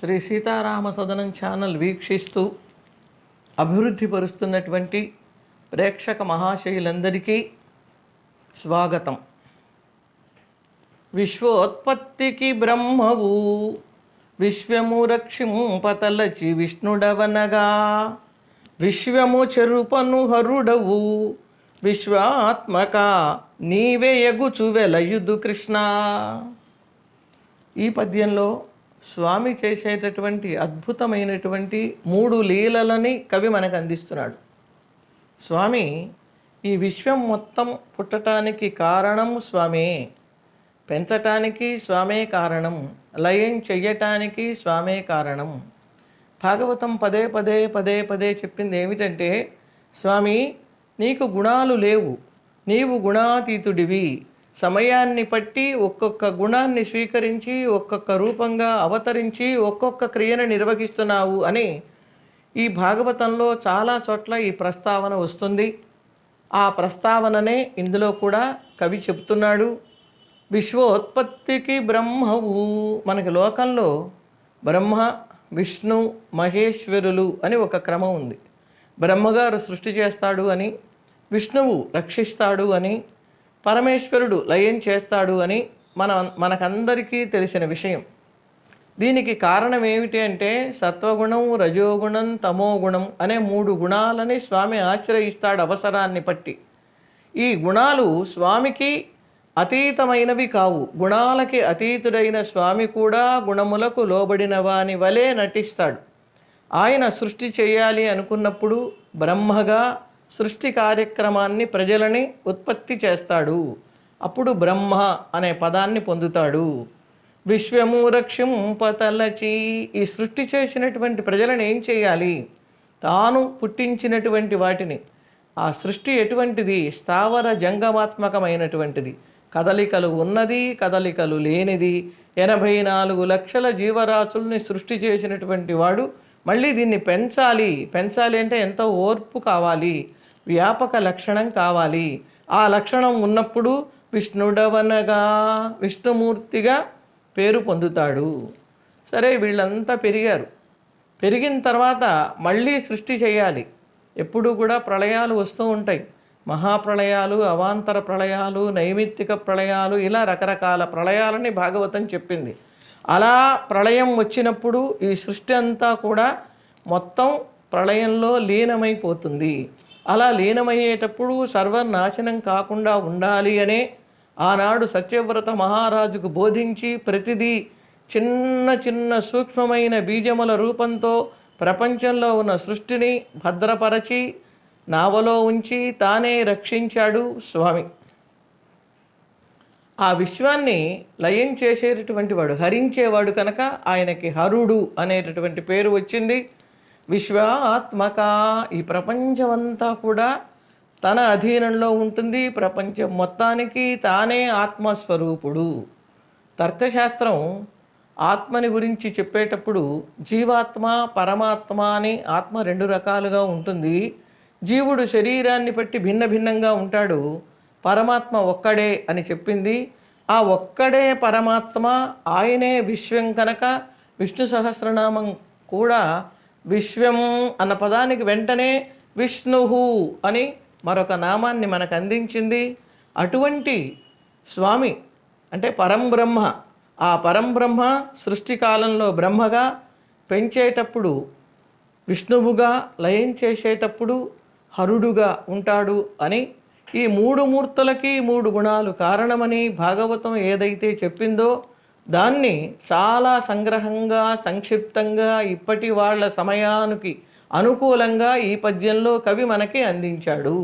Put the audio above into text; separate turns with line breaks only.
Shri Sitarama సదనం channel వీక్షిస్తూ అభివృద్ధి పరుస్తున్నటువంటి ప్రేక్షక మహాశయులందరికీ స్వాగతం. విశ్వోత్పత్తికి బ్రహ్మవు విశ్వము రక్షింపతలచి విష్ణుడవనగా విశ్వము చెరుపను హరుడవు విశ్వాత్మక నీవే ఎగుచు వెలయుదు కృష్ణ. ఈ పద్యంలో స్వామి చేసేటటువంటి అద్భుతమైనటువంటి మూడు లీలలని కవి మనకు అందిస్తున్నాడు. స్వామి ఈ విశ్వం మొత్తం పుట్టటానికి కారణం స్వామే పెంచటానికి స్వామే కారణం లయం చెయ్యటానికి స్వామే కారణం. భాగవతం పదే పదే పదే పదే చెప్పింది ఏమిటంటే స్వామి నీకు గుణాలు లేవు నీవు గుణాతీతుడివి సమయాన్ని పట్టి ఒక్కొక్క గుణాన్ని స్వీకరించి ఒక్కొక్క రూపంగా అవతరించి ఒక్కొక్క క్రియను నిర్వహిస్తున్నావు అని ఈ భాగవతంలో చాలా చోట్ల ఈ ప్రస్తావన వస్తుంది. ఆ ప్రస్తావననే ఇందులో కూడా కవి చెప్తున్నాడు. విశ్వోత్పత్తికి బ్రహ్మవు. మనకి లోకంలో బ్రహ్మ విష్ణు మహేశ్వరులు అని ఒక క్రమం ఉంది. బ్రహ్మగారు సృష్టి చేస్తాడు అని విష్ణువు రక్షిస్తాడు అని పరమేశ్వరుడు లయం చేస్తాడు అని మన మనకందరికీ తెలిసిన విషయం. దీనికి కారణం ఏమిటి అంటే సత్వగుణం రజోగుణం తమోగుణం అనే మూడు గుణాలని స్వామి ఆశ్రయిస్తాడు అవసరాన్ని పట్టి. ఈ గుణాలు స్వామికి అతీతమైనవి కావు. గుణాలకి అతీతుడైన స్వామి కూడా గుణములకు లోబడిన వాని వలె నటిస్తాడు. ఆయన సృష్టి చేయాలి అనుకున్నప్పుడు బ్రహ్మగా సృష్టి కార్యక్రమాన్ని ప్రజలని ఉత్పత్తి చేస్తాడు. అప్పుడు బ్రహ్మ అనే పదాన్ని పొందుతాడు. విశ్వము రక్షింపతలచి ఈ సృష్టి చేసినటువంటి ప్రజలను ఏం చేయాలి? తాను పుట్టించినటువంటి వాటిని. ఆ సృష్టి ఎటువంటిది? స్థావర జంగమాత్మకమైనటువంటిది. కదలికలు ఉన్నది కదలికలు లేనిది. ఎనభై నాలుగు లక్షల జీవరాశుల్ని సృష్టి చేసినటువంటి వాడు మళ్ళీ దీన్ని పెంచాలి. పెంచాలి అంటే ఎంతో ఓర్పు కావాలి. వ్యాపక లక్షణం కావాలి. ఆ లక్షణం ఉన్నప్పుడు విష్ణుడవనగా విష్ణుమూర్తిగా పేరు పొందుతాడు. సరే వీళ్ళంతా పెరిగారు. పెరిగిన తర్వాత మళ్ళీ సృష్టి చేయాలి. ఎప్పుడూ కూడా ప్రళయాలు వస్తూ ఉంటాయి. మహాప్రళయాలు అవాంతర ప్రళయాలు నైమిత్తిక ప్రళయాలు ఇలా రకరకాల ప్రళయాలని భాగవతం చెప్పింది. అలా ప్రళయం వచ్చినప్పుడు ఈ సృష్టి అంతా కూడా మొత్తం ప్రళయంలో లీనమైపోతుంది. అలా లీనమయ్యేటప్పుడు సర్వనాశనం కాకుండా ఉండాలి అనే ఆనాడు సత్యవ్రత మహారాజుకు బోధించి ప్రతిదీ చిన్న చిన్న సూక్ష్మమైన బీజముల రూపంతో ప్రపంచంలో ఉన్న సృష్టిని భద్రపరచి నావలో ఉంచి తానే రక్షించాడు స్వామి. ఆ విశ్వాన్ని లయం చేసేటటువంటి వాడు హరించేవాడు కనుక ఆయనకి హరుడు అనేటటువంటి పేరు వచ్చింది. విశ్వాత్మక. ఈ ప్రపంచమంతా కూడా తన అధీనంలో ఉంటుంది. ప్రపంచం మొత్తానికి తానే ఆత్మస్వరూపుడు. తర్కశాస్త్రం ఆత్మని గురించి చెప్పేటప్పుడు జీవాత్మ పరమాత్మ అని ఆత్మ రెండు రకాలుగా ఉంటుంది. జీవుడు శరీరాన్ని బట్టి భిన్న భిన్నంగా ఉంటాడు. పరమాత్మ ఒక్కడే అని చెప్పింది. ఆ ఒక్కడే పరమాత్మ ఆయనే విశ్వం కనుక. విష్ణు సహస్రనామం కూడా విశ్వం అన్న పదానికి వెంటనే విష్ణుహు అని మరొక నామాన్ని మనకు అందించింది. అటువంటి స్వామి అంటే పరంబ్రహ్మ ఆ పరంబ్రహ్మ సృష్టి కాలంలో బ్రహ్మగా పెంచేటప్పుడు విష్ణువుగా లయం చేసేటప్పుడు హరుడుగా ఉంటాడు అని ఈ మూడు మూర్తులకి మూడు గుణాలు కారణమని భాగవతం ఏదైతే చెప్పిందో దాన్ని చాలా సంగ్రహంగా సంక్షిప్తంగా ఇప్పటి వాళ్ళ సమయానికి అనుకూలంగా ఈ పద్యంలో కవి మనకి అందించాడు.